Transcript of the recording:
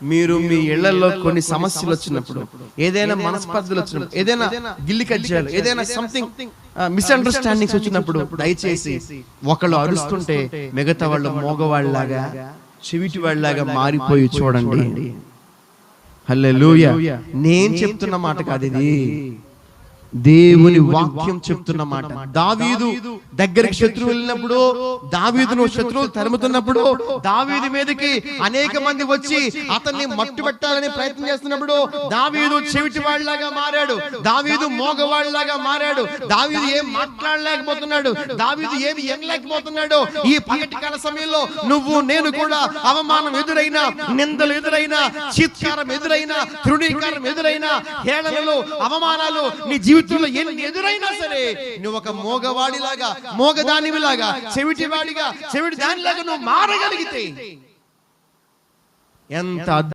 మీరు మీ ఇళ్ళలో కొన్ని సమస్యలు వచ్చినప్పుడు ఏదైనా మనస్పర్ధలు వచ్చినప్పుడు ఏదైనా గిల్లి కజ్జాలు ఏదైనా సంథింగ్ మిస్అండర్స్టాండింగ్స్ వచ్చినప్పుడు దయచేసి ఒకళ్ళు అరుస్తుంటే మిగతా వాళ్ళు మోగవాళ్ళలాగా చెవిటి వాళ్ళలాగా మారిపోయి చూడండి. హల్లెలూయా. నేను చెప్తున్న మాట కాదు ఇది. దేవుని వాక్యం చెప్తున్న మాట. దావీదు దగ్గరికి శత్రువు వెళ్ళినప్పుడు దావీదును శత్రువులు తరుముతున్నప్పుడు దావీదు మీదకి అనేక మంది వచ్చి అతన్ని మట్టు పెట్టాలని ప్రయత్నం చేస్తున్నప్పుడు దావీదు చెవిటి వాళ్ళలాగా మారాడు. దావీదు మోగవాళ్ళలాగా మారాడు. దావీదు ఏం మాట్లాడలేకపోతున్నాడు. దావీదు ఏమి ఎనలేకపోతున్నాడు ఈ పగటి కాల సమయంలో నువ్వు నేను కూడా అవమానం ఎదురైనా నిందలు ఎదురైనా చీత్కారం ఎదురైనా తృణీకారం ఎదురైనా హేళనలు అవమానాలు నీ జీవితంలో ఎన్ని ఎదురైనా సరే నువ్వు ఒక మోగవాడిలాగా మోగదానివిలాగా చెవిటి వాడిగా చెవిటి దానిలాగా నువ్వు మారగలిగితే ఎంత